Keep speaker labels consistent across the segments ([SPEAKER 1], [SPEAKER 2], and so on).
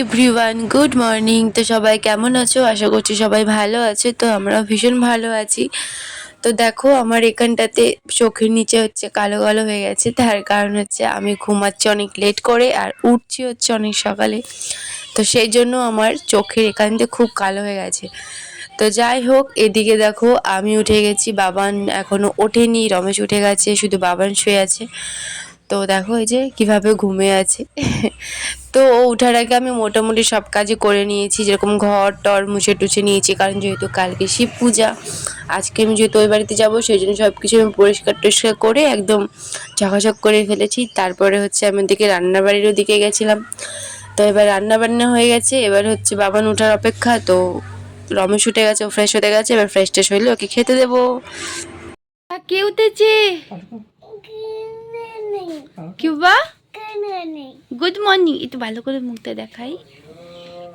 [SPEAKER 1] Everyone good morning তো সবাই কেমন আছো? আশা করছি সবাই ভালো আছে। তো আমরা ভীষণ ভালো আছি। তো দেখো, আমার এখানটাতে চোখের নিচে হচ্ছে কালো কালো হয়ে গেছে। তার কারণ হচ্ছে আমি ঘুমাচ্ছি অনেক লেট করে আর উঠছি হচ্ছে অনেক সকালে। তো সেই জন্য আমার চোখের এখানটা খুব কালো হয়ে গেছে। তো যাই হোক, এদিকে দেখো, আমি উঠে গেছি। বাবান এখনও ওঠেনি, রমেশ উঠে গেছে, শুধু বাবান শুয়ে আছে। তো দেখো এই যে কীভাবে ঘুমিয়ে আছে। তো ও ওঠার আগে আমি মোটামুটি সব কাজই করে নিয়েছি, যেরকম ঘর টর মুছে টুছে নিয়েছি, কারণ যেহেতু কালকে শিব পূজা, আজকে আমি যেহেতু ওই বাড়িতে যাব, সেই জন্য সব কিছু আমি পরিষ্কার টরিষ্কার করে একদম ঝকাঝক করে ফেলেছি। তারপরে হচ্ছে আমি দিকে রান্নার বাড়িরও দিকে গেছিলাম। তো এবার রান্না বান্না হয়ে গেছে, এবার হচ্ছে বাবান ওঠার অপেক্ষা, তো রমেশ উঠে গেছে, ও ফ্রেশ হতে গেছে, এবার ফ্রেশ ট্রেশ হইলে ওকে খেতে দেবো। কে উঠেছে? কিউবা? গুড মর্নিং একটু ভালো করে মুখটা দেখাই।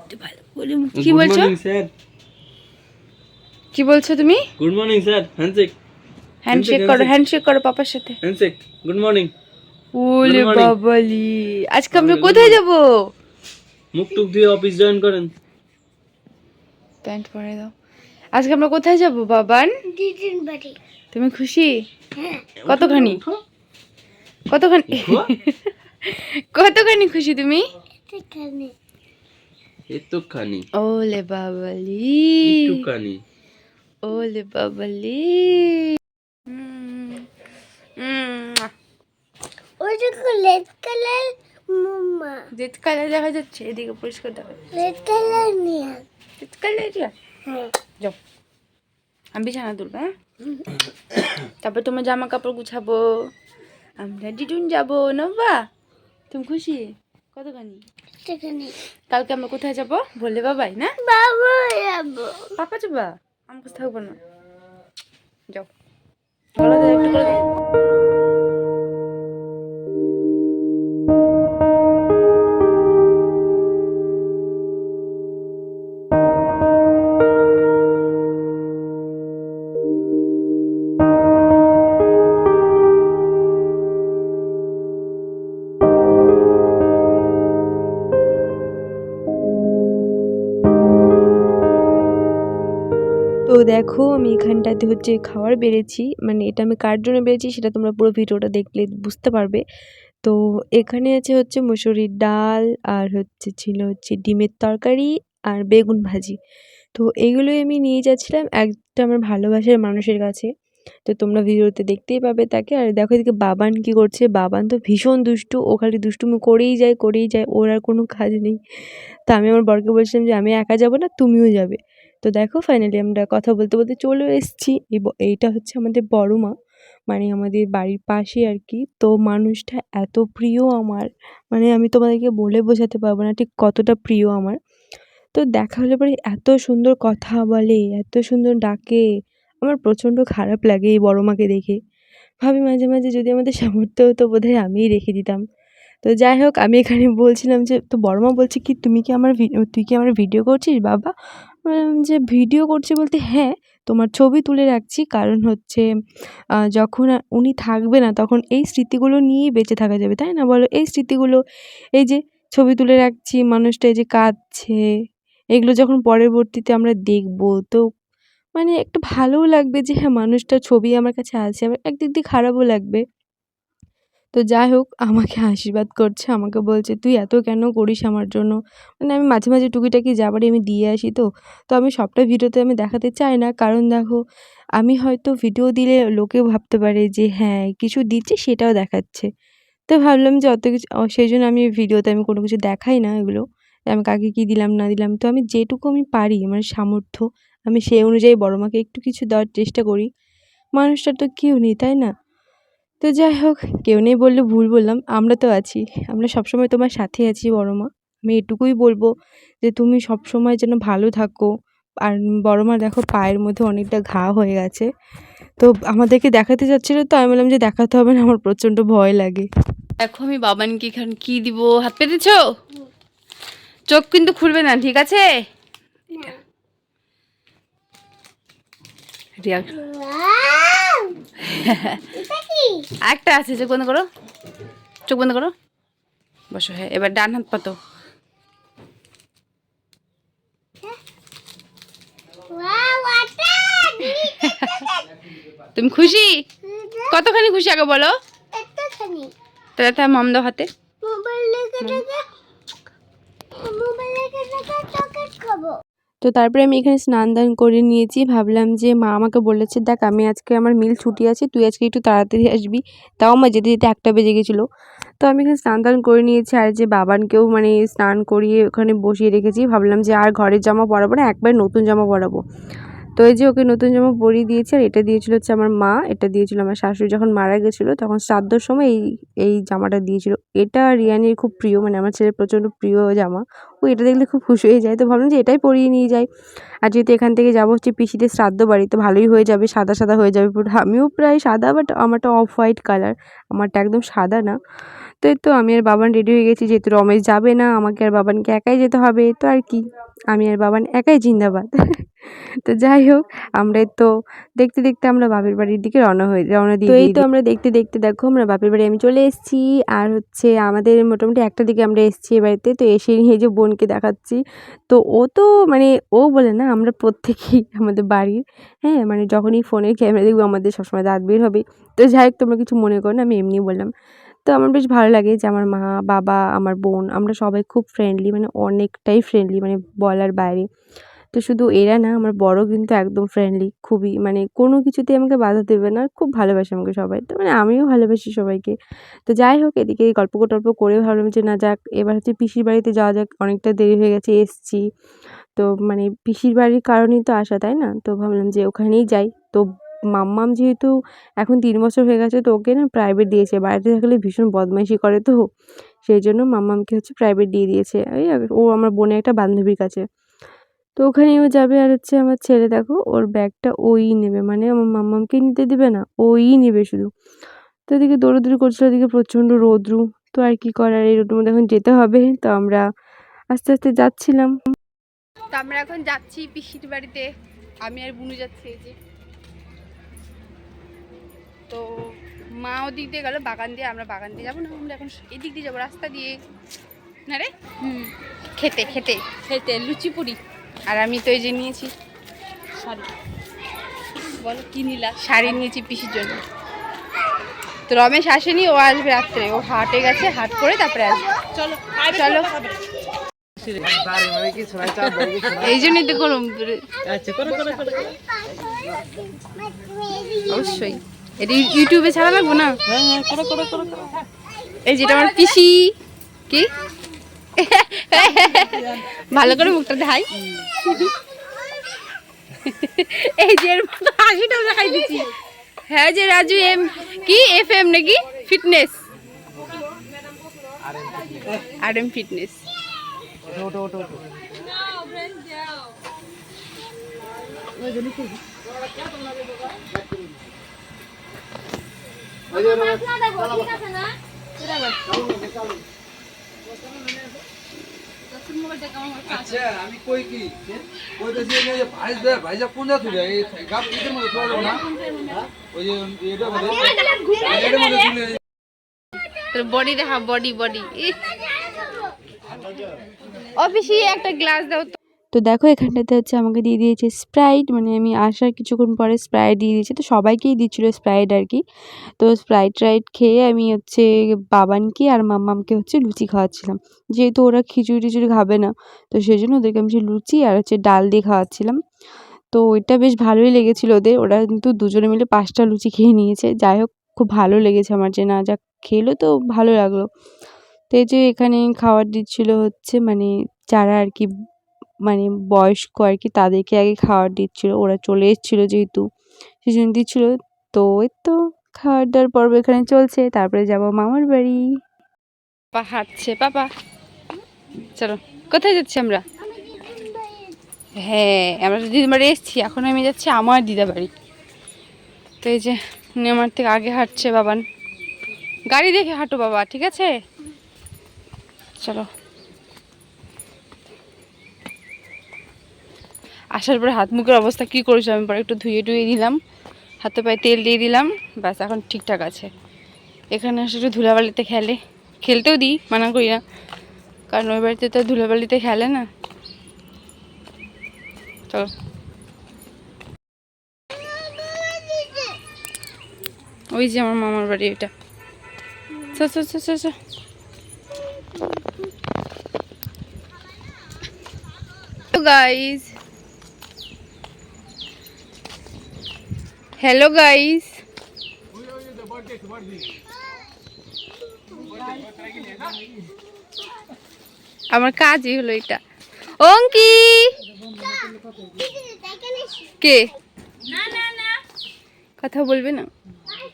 [SPEAKER 1] একটু ভালো করে মুখ কি বলছো? কি বলছো তুমি?
[SPEAKER 2] Good morning sir Handshake.
[SPEAKER 1] Handshake করো হ্যান্ডশেক করো পাপার সাথে।
[SPEAKER 2] Handshake. গুড মর্নিং
[SPEAKER 1] ওলে. বাবালি আজকে আমরা কোথায় যাব?
[SPEAKER 2] মুখ টুক দিয়ে অফিস জয়েন করেন।
[SPEAKER 1] প্যান্ট পরে দাও। আজকে আমরা কোথায় যাব বাবান? তুমি খুশি? কতখানি? কতখানি কতখানি খুশি তুমি?
[SPEAKER 2] একটুখানি।
[SPEAKER 1] ওলে বাবালি।
[SPEAKER 2] একটুখানি।
[SPEAKER 1] ওলে বাবালি। উম, উম,
[SPEAKER 3] ওটা রেড কালার
[SPEAKER 1] রেড কালার দেখা যাচ্ছে এদিকে পরিষ্কার দেখা যাচ্ছে।
[SPEAKER 3] রেড কালার নিয়ে
[SPEAKER 1] রেড কালার
[SPEAKER 3] হ্যাঁ।
[SPEAKER 1] যাও। আমি বিছানা তুলবো হ্যাঁ? তারপর তোমার জামা কাপড় গুছাবো। আমরা ডিটুন যাব নব্বা তুমি খুশি কতখানি
[SPEAKER 3] সেখানে
[SPEAKER 1] কালকে আমরা কোথায় যাব? বললে বাবাই না?
[SPEAKER 3] বাবা যাব।
[SPEAKER 1] পাপা যাবা? আমার কাছে থাকব না। যাও। একটু করে
[SPEAKER 4] তো দেখো আমি এখানটাতে হচ্ছে খাবার বেড়েছি। মানে এটা আমি কার জন্য বেড়েছি সেটা তোমরা পুরো ভিডিওটা দেখলে বুঝতে পারবে। তো এখানে আছে হচ্ছে মুসুরির ডাল, আর হচ্ছে ছিল হচ্ছে ডিমের তরকারি, আর বেগুন ভাজি। তো এগুলোই আমি নিয়ে যাচ্ছিলাম একটা আমার ভালোবাসার মানুষের কাছে। তো তোমরা ভিডিওতে দেখতেই পাবে তাকে। আর দেখো এদিকে বাবান কি করছে, বাবান তো ভীষণ দুষ্টু। ও খালি দুষ্টুমি করেই যায় করেই যায়। ওর আর কোনো কাজ নেই। তো আমি আমার বরকে বলছিলাম যে, আমি একা যাব না, তুমিও যাবে। তো দেখো ফাইনালি আমরা কথা বলতে বলতে চলে এসেছি। এইটা হচ্ছে আমাদের বড় মা মানে আমাদের বাড়ির পাশে আর কি। তো মানুষটা এত প্রিয় আমার মানে আমি তোমাদেরকে বলে বোঝাতে পারব না ঠিক কতটা প্রিয় আমার। তো দেখা হলে পরে এত সুন্দর কথা বলে, এত সুন্দর ডাকে, আমার প্রচণ্ড খারাপ লাগে এই বড় মাকে দেখে। ভাবি মাঝে মাঝে যদি আমাদের সামর্থ্য হতো বোধহয় আমিই রেখে দিতাম। তো যাই হোক, আমি এখানে বলছিলাম যে, তো বড় মা বলছে কি, তুমি কি আমার তুই কি আমার ভিডিও করছিস, বাবা? যে ভিডিও করছি বলতে হ্যাঁ তোমার ছবি তুলে রাখছি। কারণ হচ্ছে যখন উনি থাকবে না, তখন এই স্মৃতিগুলো নিয়েই বেঁচে থাকা যাবে, তাই না? বলো, এই স্মৃতিগুলো, এই যে ছবি তুলে রাখছি, মানুষটা এই যে কাঁদছে, এগুলো যখন পরবর্তীতে আমরা দেখব, তো মানে একটু ভালোও লাগবে যে হ্যাঁ মানুষটার ছবি আমার কাছে আছে, আবার একদিক দিয়ে খারাপও লাগবে। তো যাই হোক, আমাকে আশীর্বাদ করছে, আমাকে বলছে, তুই এত কেন করিস আমার জন্য? মানে আমি মাঝে মাঝে টুকিটাকি যাবারই আমি দিয়ে আসি তো। তো আমি সবটা ভিডিওতে আমি দেখাতে চাই না। কারণ দেখো, আমি হয়তো ভিডিও দিলে লোকে ভাবতে পারে যে হ্যাঁ কিছু দিচ্ছে, সেটাও দেখাচ্ছে। তো ভাবলাম যে, অত কিছু সেই জন্য আমি ভিডিওতে আমি কোনো কিছু দেখাই না এগুলো। আমি কাকে কী দিলাম, না দিলাম। তো আমি যেটুকু আমি পারি মানে সামর্থ্য, আমি সেই অনুযায়ী বড় মাকে একটু কিছু দেওয়ার চেষ্টা করি। মানুষটার তো কেউ নেই, তাই না? তো যাই হোক, কেউ নেই বললে ভুল বললাম, আমরা তো আছি। আমরা সবসময় তোমার সাথে আছি বড় মা আমি এটুকুই বলব যে তুমি সবসময় যেন ভালো থাকো। আর বড় মা দেখো পায়ের মধ্যে অনেকটা ঘা হয়ে গেছে। তো আমাদেরকে দেখাতে যাচ্ছিল তো আমি বললাম যে দেখাতে হবে না, আমার প্রচণ্ড ভয় লাগে।
[SPEAKER 1] দেখো আমি বাবানকে এখানে কি দিব, হাত পেতেছ? চোখ কিন্তু খুলবে না, ঠিক আছে? রিয়া একটা আছে চোখ বন্ধ করো। চোখ বন্ধ করো। বসো হ্যাঁ এবার ডান হাত পাতো।
[SPEAKER 5] তুমি খুশি? কতখানি খুশি আগে বলো? তাহলে তার মামদা হাতে।
[SPEAKER 4] তো তারপরে আমি এখানে স্নান দান করে নিয়েছি। ভাবলাম যে মা আমাকে বলেছে, দেখ, আমি আজকে আমার মিল ছুটি আছে, তুই আজকে একটু তাড়াতাড়ি আসবি। তাও আমার যেতে যেতে একটা বেজে গেছিল। তো আমি এখানে স্নান দান করে নিয়েছি আর যে বাবানকেও মানে স্নান করিয়ে ওখানে বসিয়ে রেখেছি। ভাবলাম যে আর ঘরের জামা পরাবো না, একবার নতুন জামা পরাবো। তো এই যে ওকে নতুন জামা পরিয়ে দিয়েছি, আর এটা দিয়েছিল হচ্ছে আমার মা, এটা দিয়েছিল আমার শাশুড়ি। যখন মারা গেছিল, তখন শ্রাদ্ধর সময় এই এই জামাটা দিয়েছিল। এটা রিয়ানির খুব প্রিয় মানে আমার ছেলের প্রচণ্ড প্রিয় জামা। ও এটা দেখলে খুব খুশি হয়ে যায়। তো ভাবলাম যে এটাই পরিয়ে নিয়ে যাই। আর যেহেতু এখান থেকে যাব হচ্ছে পিসিদের শ্রাদ্ধ বাড়ি, তো ভালোই হয়ে যাবে, সাদা সাদা হয়ে যাবে। আমিও প্রায় সাদা বাট আমারটা অফ হোয়াইট কালার আমারটা একদম সাদা না। তো তো আমি আর বাবান রেডি হয়ে গেছি যেহেতু রমেশ যাবে না আমাকে আর বাবানকে একাই যেতে হবে তো আর কি। আমি আর বাবান একাই জিন্দাবাদ। তো যাই হোক আমরা তো দেখতে দেখতে আমরা বাপের বাড়ির দিকে রওনা হয়ে রওনা দিয়ে এই তো আমরা দেখতে দেখতে দেখো আমরা বাপের বাড়ি আমি চলে এসেছি আর হচ্ছে আমাদের মোটামুটি একটা দিকে আমরা এসেছি এ বাড়িতে তো এসে নিয়ে যে বোনকে দেখাচ্ছি। তো ও তো মানে ও বলে না আমরা প্রত্যেকেই আমাদের বাড়ির হ্যাঁ মানে যখনই ফোনের ক্যামেরা দেখব আমাদের সবসময় দাঁত বের হবে। তো যাই হোক তোমরা কিছু মনে করো না আমি এমনি বললাম। তো আমার বেশ ভালো লাগে যে আমার মা, বাবা, আমার বোন আমরা সবাই খুব ফ্রেন্ডলি মানে অনেকটাই ফ্রেন্ডলি মানে বলার বাইরে। তো শুধু এরা না, আমার বড় কিন্তু একদম ফ্রেন্ডলি খুবই মানে কোনো কিছুতেই আমাকে বাধা দেবে না, খুব ভালোবাসে আমাকে সবাই। তো মানে আমিও ভালোবাসি সবাইকে। তো যাই হোক, এদিকে গল্প টল্প করে ভাবলাম যে না যাক, এবার হচ্ছে পিসির বাড়িতে যাওয়া যাক, অনেকটা দেরি হয়ে গেছে, এসছি। তো মানে পিসির বাড়ির কারণেই তো আসা, তাই না? তো ভাবলাম যে ওখানেই যাই। তো মাম্মাম যেহেতু এখন তিন বছর হয়ে গেছে তো ওকে না প্রাইভেট দিয়েছে। বাড়িতে থাকলে ভীষণ বদমাইশি করে তো। সেই জন্য মাম্মামকে হচ্ছে প্রাইভেট দিয়ে দিয়েছে। ওই ও আমার বোনের একটা বান্ধবীর কাছে। তো ওখানেও যাবে আর হচ্ছে আমার ছেলে দেখো, ওর ব্যাগটা ওই নেবে। মানে আমার মাম্মামকে নিতে দেবে না, ওই নেবে শুধু। তো এদিকে দৌড়োদৌড়ি করছিল, এদিকে প্রচণ্ড রোদ্রু। তো আর কি করার, এই রোদের মধ্যে এখন যেতে হবে। তো আমরা আস্তে আস্তে যাচ্ছিলাম।
[SPEAKER 5] তো আমরা এখন যাচ্ছি পিসির বাড়িতে। আমি আর বুনু যাচ্ছি যে। তো মা ওদিক দিয়ে গেলো বাগান দিয়ে আমরা বাগান দিয়ে যাব না আমরা এখন এদিক দিয়ে যাব রাস্তা দিয়ে। না রে? হুম খেতে খেতে। খেতে লুচি পুরি। আর আমি তো এই যে নিয়েছি শাড়ি। বলো কি নিলা? শাড়ি নিয়েছি পিসির জন্য। তো রমেশ আসেনি ও আসবে রাত্রে। ও হাটে গেছে হাট করে তারপরে আসবে। চলো চলো। এই জন্যই তো গরম।
[SPEAKER 2] আচ্ছা করো করো করো।
[SPEAKER 5] অবশ্যই। এটা ইউটিউবে ছাড়া লাগবো না?
[SPEAKER 2] হ্যাঁ হ্যাঁ করো করো করো করো।
[SPEAKER 5] এই যেটা আমার পিসি। কি? ভালো করে মুখটা দেখাই। এই যে এর মতো হাসিটা দেখাই দিচ্ছি। হ্যাঁ যে রাজু এম কি? এফ এম নাকি? ফিটনেস আর এম ফিটনেস
[SPEAKER 6] আচ্ছা আমি কই কি? কইতেছি যে যে ভাইস দে ভাইজা কোন যা তুই এই গাপ ইদের মধ্যে তোলা যাবে না? ওই যে এটা মধ্যে এটার মধ্যে তুলে
[SPEAKER 5] তোর বডি দেখা বডি বডি পিসি একটা গ্লাস দাও তো
[SPEAKER 4] দেখো এখানটাতে হচ্ছে আমাকে দিয়ে দিয়েছে স্প্রাইট মানে আমি আসার কিছুক্ষণ পরে স্প্রাইট দিয়ে দিয়েছে। তো সবাইকেই দিচ্ছিল স্প্রাইট আর কি। তো স্প্রাইট ট্রাইট খেয়ে আমি হচ্ছে বাবানকে আর মাম্মামকে হচ্ছে লুচি খাওয়াচ্ছিলাম। যেহেতু ওরা খিচুড়ি টিচুড়ি খাবে না, তো সেই জন্য ওদেরকে আমি লুচি আর হচ্ছে ডাল দিয়ে খাওয়াচ্ছিলাম। তো ওইটা বেশ ভালোই লেগেছিলো ওদের। ওরা কিন্তু দুজনে মিলে পাঁচটা লুচি খেয়ে নিয়েছে। যাই হোক, খুব ভালো লেগেছে আমার যে না, যা খেলো তো ভালো লাগল। তো এই যে এখানে খাবার দিচ্ছিল হচ্ছে মানে যারা আর কি মানে বয়স্ক আর কি তাদেরকে আগে খাবার দিচ্ছিল, ওরা চলে এসেছিল যেহেতু সেই জন্য দিচ্ছিল। তো ওই তো খাওয়ার দাওয়ার পর্ব এখানে চলছে, তারপরে যাব মামার বাড়ি।
[SPEAKER 5] পা হাঁটছে পাপা চলো, কোথায় যাচ্ছি আমরা? হ্যাঁ আমরা বাড়ি এসেছি, এখন আমি যাচ্ছি আমার দিদা বাড়ি। তো এই যে আমার থেকে আগে হাঁটছে বাবান গাড়ি দেখে হাঁটো বাবা, ঠিক আছে? চলো। আসার পরে হাত মুখের অবস্থা কী করেছ? আমি পরে একটু ধুয়ে টুয়ে দিলাম হাতে পায়ে তেল দিয়ে দিলাম। ব্যাস, এখন ঠিকঠাক আছে। এখানে এসে একটু ধুলাবালিতে খেলে। খেলতেও দিই, মানা করি না। কারণ ওই বাড়িতে তো ধুলাবালিতে খেলে না। চলো। ওই যে আমার মামার বাড়ি এটা। গাইস হ্যালো গাইস আমার কাজই হলো এটা। অঙ্কি! কে? কথা বলবে না?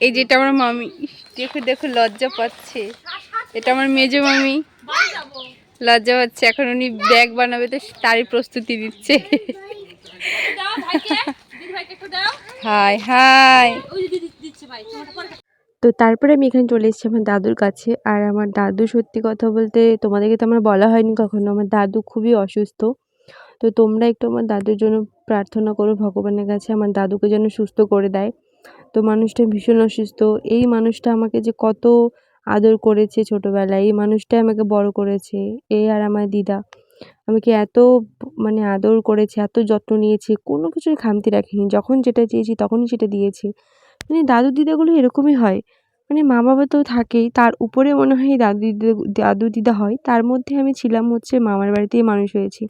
[SPEAKER 5] এই যেটা আমার মামি। দেখো দেখো, লজ্জা পাচ্ছে। এটা আমার মেজো মামি। লজ্জা পাচ্ছে। এখন উনি ব্যাগ বানাবে, তো তারই প্রস্তুতি দিচ্ছে। হাই হাই
[SPEAKER 4] তো তারপরে আমি এখানে চলে এসেছি আমার দাদুর কাছে। আর আমার দাদু সত্যি কথা বলতে তোমাদেরকে তো আমার বলা হয়নি কখনো। আমার দাদু খুবই অসুস্থ। তো তোমরা একটু আমার দাদুর জন্য প্রার্থনা করো, ভগবানের কাছে আমার দাদুকে যেন সুস্থ করে দেয়। তো মানুষটা ভীষণ অসুস্থ। এই মানুষটা আমাকে যে কত আদর করেছে ছোটোবেলায়। এই মানুষটাই আমাকে বড় করেছে। এই আর আমার দিদা। আমাকে এত মানে আদর করেছে, এত যত্ন নিয়েছে, কোনো কিছুর খামতি রাখেনি। যখন যেটা চেয়েছি তখনই সেটা দিয়েছে। মানে দাদু দিদাগুলো এরকমই হয়। মানে মা বাবা তো থাকেই, তার উপরে মনে হয় দাদু দিদা দাদু দিদা হয়, তার মধ্যে আমি ছিলাম হচ্ছে মামার বাড়িতেই মানুষ হয়েছি।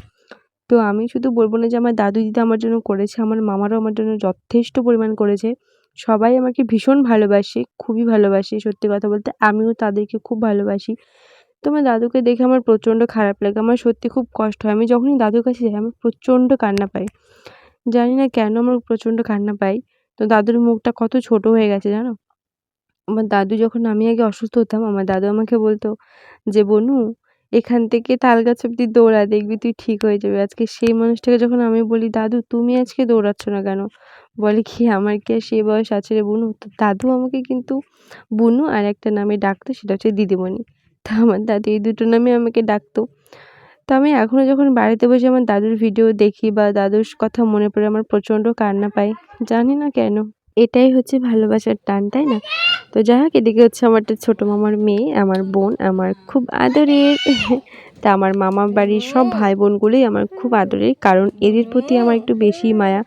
[SPEAKER 4] তো আমি শুধু বলব না যে আমার দাদু দিদা আমার জন্য করেছে, আমার মামারও আমার জন্য যথেষ্ট পরিমাণ করেছে। সবাই আমাকে ভীষণ ভালোবাসে, খুবই ভালোবাসে সত্যি কথা বলতে, আমিও তাদেরকে খুব ভালোবাসি। তো আমার দাদুকে দেখে আমার প্রচণ্ড খারাপ লাগে। আমার সত্যি খুব কষ্ট হয়। আমি যখনই দাদুর কাছে যাই, আমার প্রচণ্ড কান্না পাই জানি না কেন আমার প্রচণ্ড কান্না পাই তো দাদুর মুখটা কত ছোট হয়ে গেছে জানো? আমার দাদু যখন আমি আগে অসুস্থ হতাম, আমার দাদু আমাকে বলতো যে, বনু, এখান থেকে তাল গাছ অব্দি দৌড়া, দেখবি তুই ঠিক হয়ে যাবে। আজকে সেই মানুষটাকে যখন আমি বলি, দাদু, তুমি আজকে দৌড়াচ্ছ না কেন? বলে কি, আমার কি আর সে বয়স আছে রে বনু? তো দাদু আমাকে কিন্তু বনু আর একটা নামে ডাকতো, সেটা হচ্ছে দিদিমণি। তা আমার দাদু এই দুটো নামে আমাকে ডাকতো। তো আমি এখনও যখন বাড়িতে বসে আমার দাদুর ভিডিও দেখি বা দাদুর কথা মনে পড়ে আমার প্রচণ্ড কান্না পায় জানি না কেন। এটাই হচ্ছে ভালোবাসার টান, তাই না? তো যাই হোক, এদিকে হচ্ছে আমার একটা ছোটো মামার মেয়ে, আমার বোন, আমার খুব আদরের। তা আমার মামার বাড়ির সব ভাই বোনগুলোই আমার খুব আদরের, কারণ এদের প্রতি আমার একটু বেশি মায়া।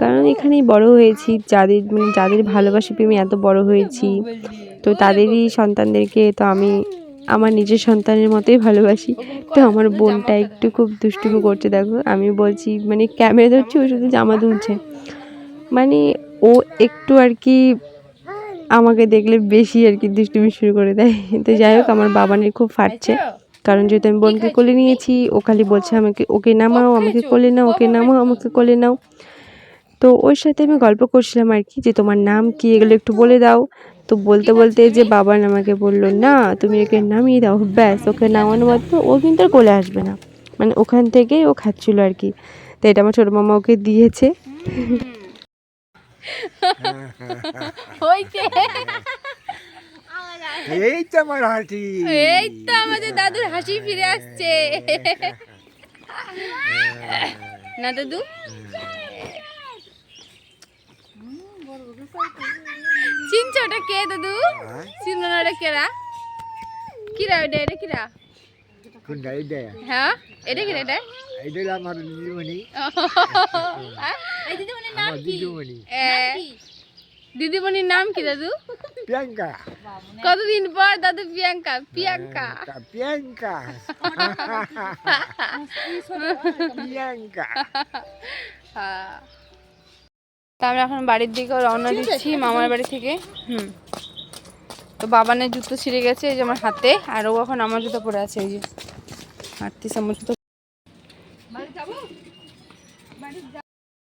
[SPEAKER 4] কারণ এখানেই বড় হয়েছি, যাদের মানে যাদের ভালোবাসা প্রেমে এত বড় হয়েছি, তো তাদেরই সন্তানদেরকে তো আমি আমার নিজের সন্তানের মতোই ভালোবাসি। তো আমার বোনটা একটু খুব দুষ্টুমি করছে, দেখো। আমি বলছি মানে ক্যামেরা ধরছি, ও শুধু জামা তুলছে মানে ও একটু আর কি আমাকে দেখলে বেশি আর কি দুষ্টুমি শুরু করে দেয়। তো যাই হোক, আমার বাবানের খুব ফাটছে। কারণ যেহেতু আমি বোনকে কোলে নিয়েছি, ও খালি বলছে আমাকে, ওকে নামাও, আমাকে কোলে নাও, ওকে নামাও, আমাকে কোলে নাও। তো ওর সাথে আমি গল্প করছিলাম আর কি, যে তোমার নাম কি, এগুলো একটু বলে দাও। তো বলতে বলতে যে বাবান আমাকে বলল না তুমি ওকে নামিয়ে দাও ব্যাস ওকে নামানো মাত্র ও কিন্তু আর কোলে আসবে না। মানে ওখান থেকেই ও খাচ্ছিল আর কি। তো এটা আমার ছোটো মামা ওকে দিয়েছে।
[SPEAKER 7] এই তো আমার হাঁটি
[SPEAKER 5] এই তো আমাদের দাদুর হাসি ফিরে আসছে। না দাদু? চিনছো ওটা কে দাদু? চিনো না ওটা কেরা? কিরা ওটা এটা কিরা?
[SPEAKER 7] কোনটা এইটা?
[SPEAKER 5] হ্যাঁ? এটা কিরা এটা?
[SPEAKER 7] হলো আমার দিদিমণি। আমার দিদিমণি।
[SPEAKER 5] দিদিমণির নাম কি দাদু?
[SPEAKER 7] প্রিয়াঙ্কা।
[SPEAKER 5] কতদিন পর দাদু প্রিয়াঙ্কা? প্রিয়াঙ্কা।
[SPEAKER 7] প্রিয়াঙ্কা প্রিয়াঙ্কা।
[SPEAKER 5] হ্যাঁ। তা আমরা এখন বাড়ির দিকে রওনা দিচ্ছি মামার বাড়ি থেকে। হুম। তো বাবানের জুতো ছিঁড়ে গেছে এই যে আমার হাতে আর ও এখন আমার জুতো পরে আছে এই যে। হাঁটতেছে আমার জুতো।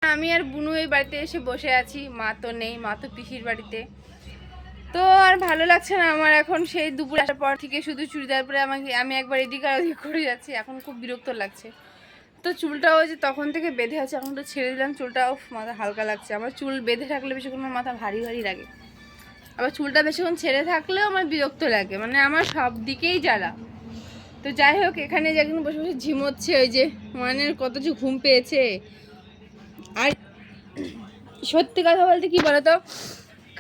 [SPEAKER 5] আমি আর বুনু এই বাড়িতে এসে বসে আছি মা তো নেই মা তো পিসির বাড়িতে। তো আর ভালো লাগছে না আমার এখন সেই দুপুর আসার পর থেকে শুধু চুড়িদার পরে আমাকে আমি একবার এদিকে আর ওদিক করে যাচ্ছি এখন খুব বিরক্ত লাগছে। তো চুলটা ওই যে তখন থেকে বেঁধে আছে, এখন তো ছেড়ে দিলাম, চুলটা মাথা হালকা লাগছে। আমার চুল বেঁধে থাকলে বেশিক্ষণ আমার মাথা ভারী ভারী লাগে। আবার চুলটা বেশিক্ষণ ছেড়ে থাকলেও আমার বিরক্ত লাগে মানে আমার সব দিকেই জ্বালা। তো যাই হোক, এখানে যে একদিন বসে বসে ঝিমোচ্ছে, ওই যে মানের কত যে ঘুম পেয়েছে। আর সত্যি কথা বলতে কি বলতো,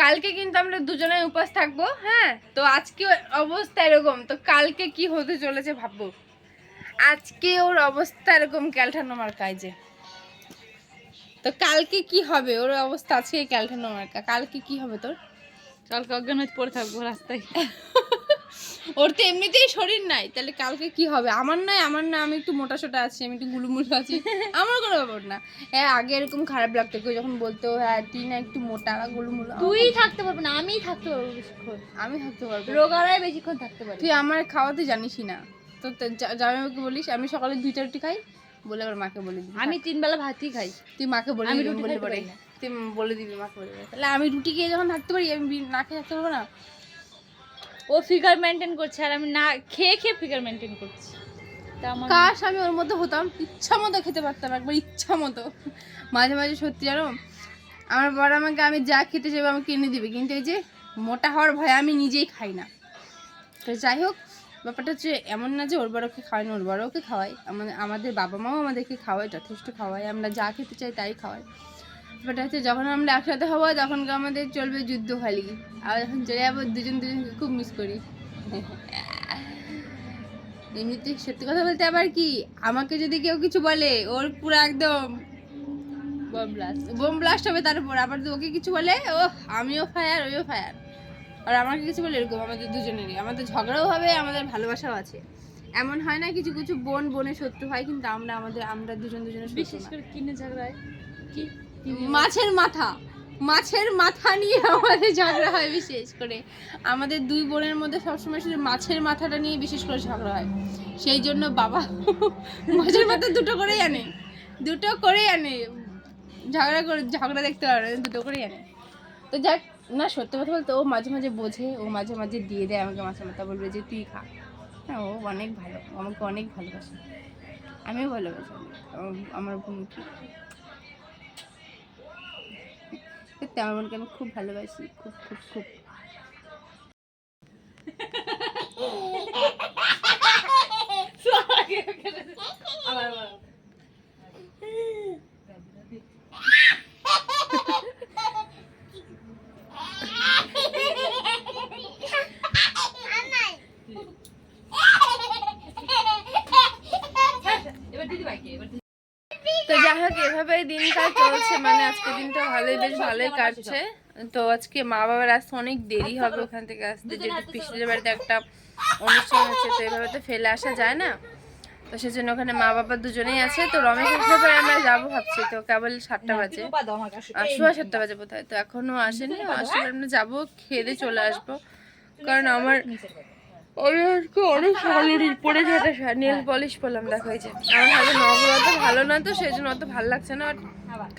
[SPEAKER 5] কালকে কিন্তু আমরা দুজনেই উপাস থাকব হ্যাঁ? তো আজকে অবস্থা এরকম, তো কালকে কি হতে চলেছে ভাববো? আজকে ওর অবস্থা এরকম ক্যালঠানো মার্কায় যে। তো কালকে কি হবে? ওর অবস্থা আজকে ক্যালঠানো মার্কা। কালকে কি হবে তোর? কালকে অজ্ঞান হয়ে পড়ে থাকব রাস্তায়। ওর তো এমনিতেই শরীর নাই। তাহলে কালকে কি হবে? আমার নয় আমার না আমি একটু মোটা সোটা আছি আমি একটু গুলুমুলু আছি। আমার কোনো ব্যাপার না। হ্যাঁ আগে এরকম খারাপ লাগতো কেউ যখন বলতো হ্যাঁ তুই না একটু মোটা গুলুমুলু
[SPEAKER 2] তুই থাকতে পারবি না আমি থাকতে পারব বেশিক্ষণ।
[SPEAKER 5] আমি থাকতে পারব।
[SPEAKER 2] রোগারায় বেশিক্ষণ থাকতে পারব।
[SPEAKER 5] তুই আমার খাওয়াতে জানিসই না। তো জামাইবাবুকে বলিস আমি সকালে দুইটা রুটি খাই বলে আবার মাকে বলে দিবি।
[SPEAKER 2] আমি তিন বেলা ভাতই খাই।
[SPEAKER 5] তুই মাকে বলে দিবি
[SPEAKER 2] রুটি
[SPEAKER 5] বলে পরে। তুই বলে দিবি মাকে বলে তাহলে আমি রুটি খেয়ে যখন থাকতে পারি আমি না খেয়ে থাকতে পারব না?
[SPEAKER 2] ও ফিগার মেনটেন করছে আর আমি না খেয়ে খেয়ে ফিগার মেনটেন করছি। তা
[SPEAKER 5] কাশ আমি ওর মতো হতাম ইচ্ছা মতো খেতে পারতাম একবার ইচ্ছা মতো। মাঝে মাঝে সত্যি জানো আমার বড় আমাকে আমি যা খেতে চাইব আমাকে কিনে দিবে কিন্তু এই যে মোটা হওয়ার ভয়ে আমি নিজেই খাই না। তো যাই হোক ব্যাপারটা হচ্ছে এমন না যে ওর বড়কে খাওয়াই না ওর বড়কে খাওয়াই। আমাদের আমাদের বাবা মাও আমাদেরকে খাওয়ায় যথেষ্ট খাওয়ায়। আমরা যা খেতে চাই তাই খাওয়াই ব্যাপারটা হচ্ছে যখন আমরা একসাথে হব তখন আমাদের চলবে যুদ্ধ খালি আর যখন চলে যাব দুজন দুজনকে খুব মিস করি। এমনিতে সত্যি কথা বলতে আবার কি আমাকে যদি কেউ কিছু বলে ওর পুরো একদম
[SPEAKER 2] বোম ব্লাস্ট
[SPEAKER 5] বোম ব্লাস্ট হবে তার উপর। আবার ওকে কিছু বলে ও আমিও ফায়ার ওইও ফায়ার আর আমাকে কিছু বলে এরকম আমাদের দুজনেরই। আমাদের ঝগড়াও হবে আমাদের ভালোবাসাও আছে। এমন হয় না কিছু কিছু বোন বোনের শত্রু হয় কিন্তু আমরা আমাদের আমরা দুজন দুজনের
[SPEAKER 2] বিশেষ করে কিনে ঝগড়ায়? কি?
[SPEAKER 5] মাছের মাথা। মাছের মাথা নিয়ে আমাদের ঝগড়া হয় বিশেষ করে। আমাদের দুই বোনের মধ্যে সবসময় শুধু মাছের মাথাটা নিয়ে বিশেষ করে ঝগড়া হয়। সেই জন্য বাবা মাছের মাথা দুটো করেই আনে। দুটো করেই আনে। ঝগড়া করে ঝগড়া দেখতে পারে দুটো করেই আনে। তো যাক না সত্যি কথা বলতে ও মাঝে মাঝে বোঝে ও মাঝে মাঝে দিয়ে দেয় আমাকে মাছের মাথা বলবে যে তুই খা। হ্যাঁ ও অনেক ভালো আমাকে অনেক ভালোবাসে। আমিও ভালোবাসি আমার- বোনকে সত্যি আমার বোনকে আমি খুব ভালোবাসি খুব খুব খুব যাই হোক এভাবে দিনকাল চলছে মানে আজকে দিনটা ভালোই বেশ ভালোই কাটছে। তো আজকে মা বাবার আসতে অনেক দেরি হবে ওখান থেকে আসতে যেহেতু পিসিদের বাড়িতে একটা অনুষ্ঠান হচ্ছে তো এভাবে তো ফেলে আসা যায় না। তো সেজন্য ওখানে মা বাবা দুজনেই আছে তো রমেশ আসলে পরে আমরা যাব ভাবছি। তো কেবল সাতটা বাজে। সোয়া সাতটা বাজে বোধহয় তো এখনও আসেনি। আসলে আমরা যাব খেয়ে চলে আসব। কারণ আমার অনেক যেটা নেল পলিশ করলাম দেখো এই যে আমার হাতে নখগুলো অত ভালো না তো সেই জন্য অত ভালো লাগছে না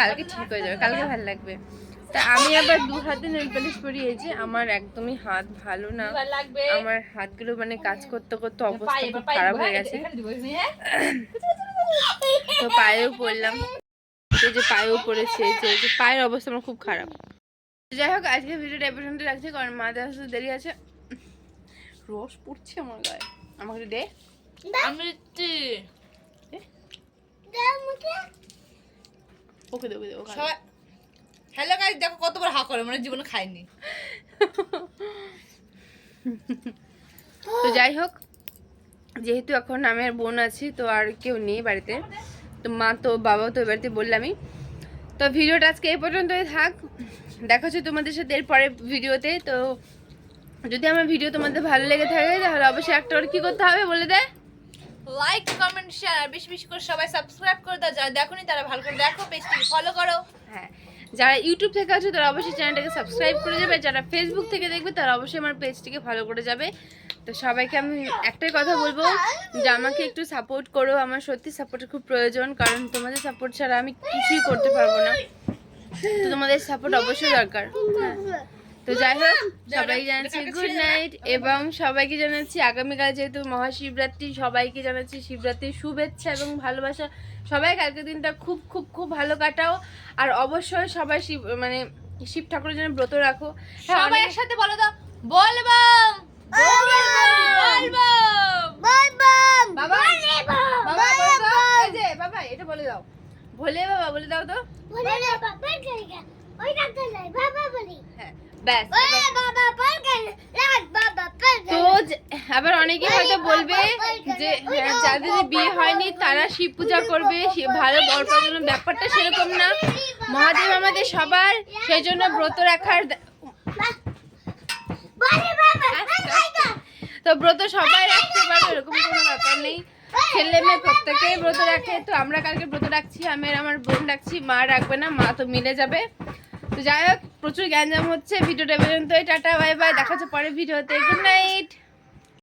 [SPEAKER 5] কালকে ঠিক হয়ে যাবে কালকে ভালো লাগবে। তা আমি আবার দু হাতে নেল পলিশ পরিয়েছি আমার একদমই হাত ভালো না।
[SPEAKER 2] লাগবে?
[SPEAKER 5] আমার হাতগুলো মানে কাজ করতে করতে অবস্থা খুব খারাপ হয়ে গেছে। তো পায়েও পড়লাম। এই যে পায়েও পড়েছে এই যে যে পায়ের অবস্থা আমার খুব খারাপ। যাই হোক আজকে ভিডিওটা এ পর্যন্ত রাখছি কারণ মাঝে আসতে দেরি আছে। রস পড়ছে আমার গায়ে। আমাকে দে।
[SPEAKER 2] আমি
[SPEAKER 5] ওকে দে ওকে দে ওকে
[SPEAKER 2] হ্যালো গাইস দেখো কতবার হা করে মানে জীবনে খাইনি।
[SPEAKER 5] তো যাই হোক যেহেতু এখন আমি আর বোন আছি তো আর কেউ নেই বাড়িতে। তো মা তো বাবাও তো এ বাড়িতে বললামই তো ভিডিওটা আজকে এই পর্যন্তই থাক। দেখা হচ্ছে তোমাদের সাথে এরপরে ভিডিওতে। তো যদি আমার ভিডিও তোমাদের ভালো লেগে থাকে তাহলে অবশ্যই একটা কী করতে হবে বলে দেয়
[SPEAKER 2] লাইক কমেন্ট শেয়ার বেশি বেশি করে সবাই সাবস্ক্রাইব করে দাও। যারা দেখোনি, তারা ভালো করে দেখো পেজটিকে ফলো করো।
[SPEAKER 5] হ্যাঁ যারা ইউটিউব থেকে আছে, তারা অবশ্যই চ্যানেলটাকে সাবস্ক্রাইব করে যাবে। যারা ফেসবুক থেকে দেখবে, তারা অবশ্যই আমার পেজটিকে ফলো করে যাবে। তো সবাইকে আমি একটাই কথা বলব, যে আমাকে একটু সাপোর্ট করো। আমার সত্যি সাপোর্টের খুব প্রয়োজন, কারণ তোমাদের সাপোর্ট ছাড়া আমি কিছুই করতে পারব না। তো তোমাদের সাপোর্ট অবশ্যই দরকার। হ্যাঁ। তো যাই হোক সবাই জানাচ্ছি গুড নাইট এবং সবাইকে জানাচ্ছি আগামীকাল যেহেতু মহাশিবরাত্রি সবাইকে জানাচ্ছি শিবরাত্রির শুভেচ্ছা এবং ভালোবাসা। সবাই কালকে দিনটা খুব খুব খুব ভালো কাটাও। আর অবশ্যই সবাই শিব মানে শিব ঠাকুরের জন্য ব্রত রাখো। হ্যাঁ
[SPEAKER 2] সবাই একসাথে বলো দাও বলবাম
[SPEAKER 5] বাবা বলে এটা বলে দাও। ভোলে বাবা বলে দাও তো।
[SPEAKER 3] বলে বাবা
[SPEAKER 5] হ্যাঁ তো আবার অনেকে হয়তো বলবে যে হ্যাঁ, যাদের বিয়ে হয়নি তারা শিব পূজা করবে ভালো বর জন্য ব্যাপারটা সেরকম না। মহাদেব আমাদের সবার সেই জন্য ব্রত রাখার তো ব্রত সবাই রাখতে পারবে এরকম কোনো ব্যাপার নেই। ছেলে মেয়ে প্রত্যেকেই ব্রত রাখে তো আমরা কালকে ব্রত রাখছি আমি আর আমার বোন রাখছি মা রাখবে না মা তো মিলে যাবে। যাই হোক, প্রচুর গ্যাঞ্জাম হচ্ছে, ভিডিওটা পর্যন্ত টাটা, বাই বাই, দেখা হচ্ছে পরের ভিডিওতে গুড নাইট